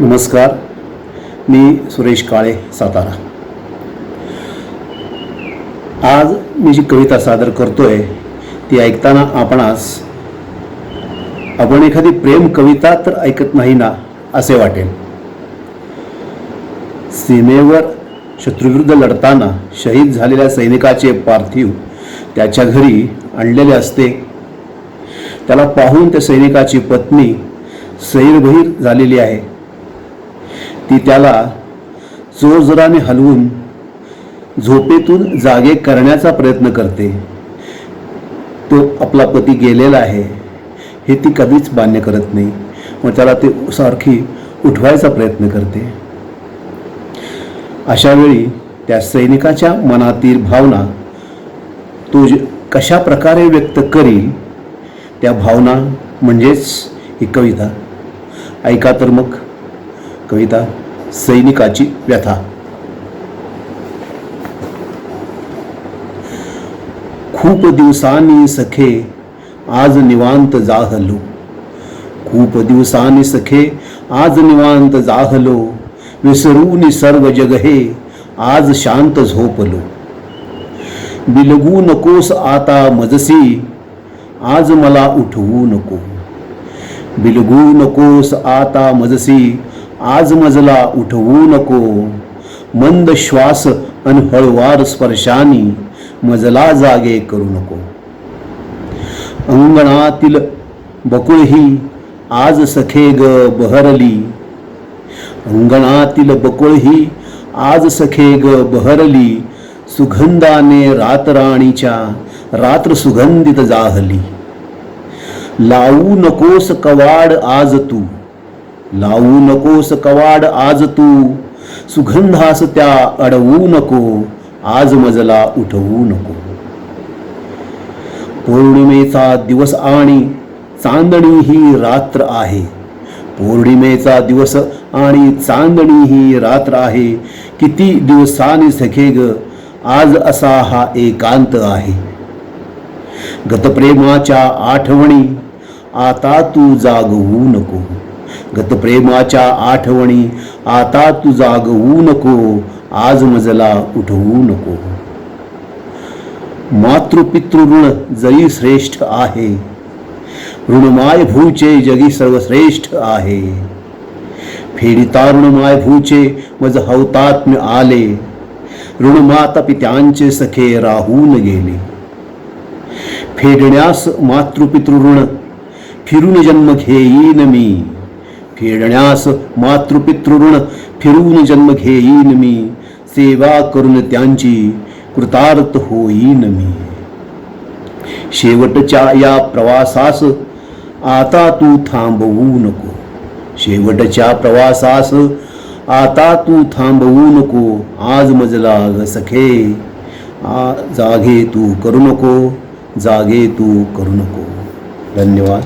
नमस्कार मी सुरेश काळे सातारा. आज मी जी कविता सादर करतोय ती ऐकताना आपणास आपण एखादी प्रेम कविता तर ऐकत नाही ना असे वाटेल. सीमेवर शत्रुविरुद्ध लढताना शहीद झालेल्या सैनिकाचे पार्थिव त्याच्या घरी आणलेले असते. त्याला पाहून त्या सैनिकाची पत्नी सैरभैर झालेली आहे. ती त्याला जोरजोराने हलवून झोपेतून जागे करण्याचा प्रयत्न करते. तो आपला पती गेलेला आहे हे ती कधीच मान्य करत नाही. मग त्याला ते सारखी उठवायचा प्रयत्न करते. अशा वेळी त्या सैनिकाच्या मनातील भावना तो जे- कशा प्रकारे व्यक्त करील त्या भावना म्हणजेच ही कविता. ऐका तर मग. कविता सैनिकाची व्यथा. खूप दिवसांनी सखे आज निवांत जाहलो. खूप दिवसांनी सखे आज निवांत जाहलो. विसरून सर्व जग हे आज शांत झोपलो. बिलगू नकोस आता मजसी आज मला उठवू नको. बिलगू नकोस आता मजसी आज मजला उठवू नको. मंद श्वास अन हळवार स्पर्शानी मजला जागे करू नको. अंगणातील बकुळही आज सखे ग बहरली. अंगणातील बकुळही आज सखे ग बहरली. सुगंधाने रातराणीच्या रात्र सुगंधित जाहली. लावू नकोस कवाड आज तू. लावू नकोस कवाड आज तू. सुगंधास त्या अडवू नको. आज मजला उठवू नको. पौर्णिमेचा दिवस आणि चांदणी ही रात्र आहे. पौर्णिमेचा दिवस आणि चांदणी ही रात्र आहे. किती दिवसांनी सखे ग आज असा हा एकांत आहे. गतप्रेमाच्या आठवणी आता तू जागवू नको. गतप्रेमाच्या आठवणी आता तू जागवू नको आज मजला उठवू नको. मातृपितृऋण जरी श्रेष्ठ आहे ऋणमाय भूचे जगी सर्वश्रेष्ठ आहे. फेडिता ऋणमाय भूचे मज हौतात्म्य आले ऋणमाता पित्यांचे सखे राहून गेले. फेडण्यास मातृपितृऋण फिरून जन्म घेईन मी. फेडण्यास मातृपितृऋण फिरून जन्म घेईन मी. सेवा करून त्यांची कृतार्थ होईन मी. शेवटच्या या प्रवासास आता तू थांबवू नको. शेवटच्या प्रवासास आता तू थांबवू नको. आज मजला ग सखे आ जागे तू करू नको. जागे तू करू नको. धन्यवाद.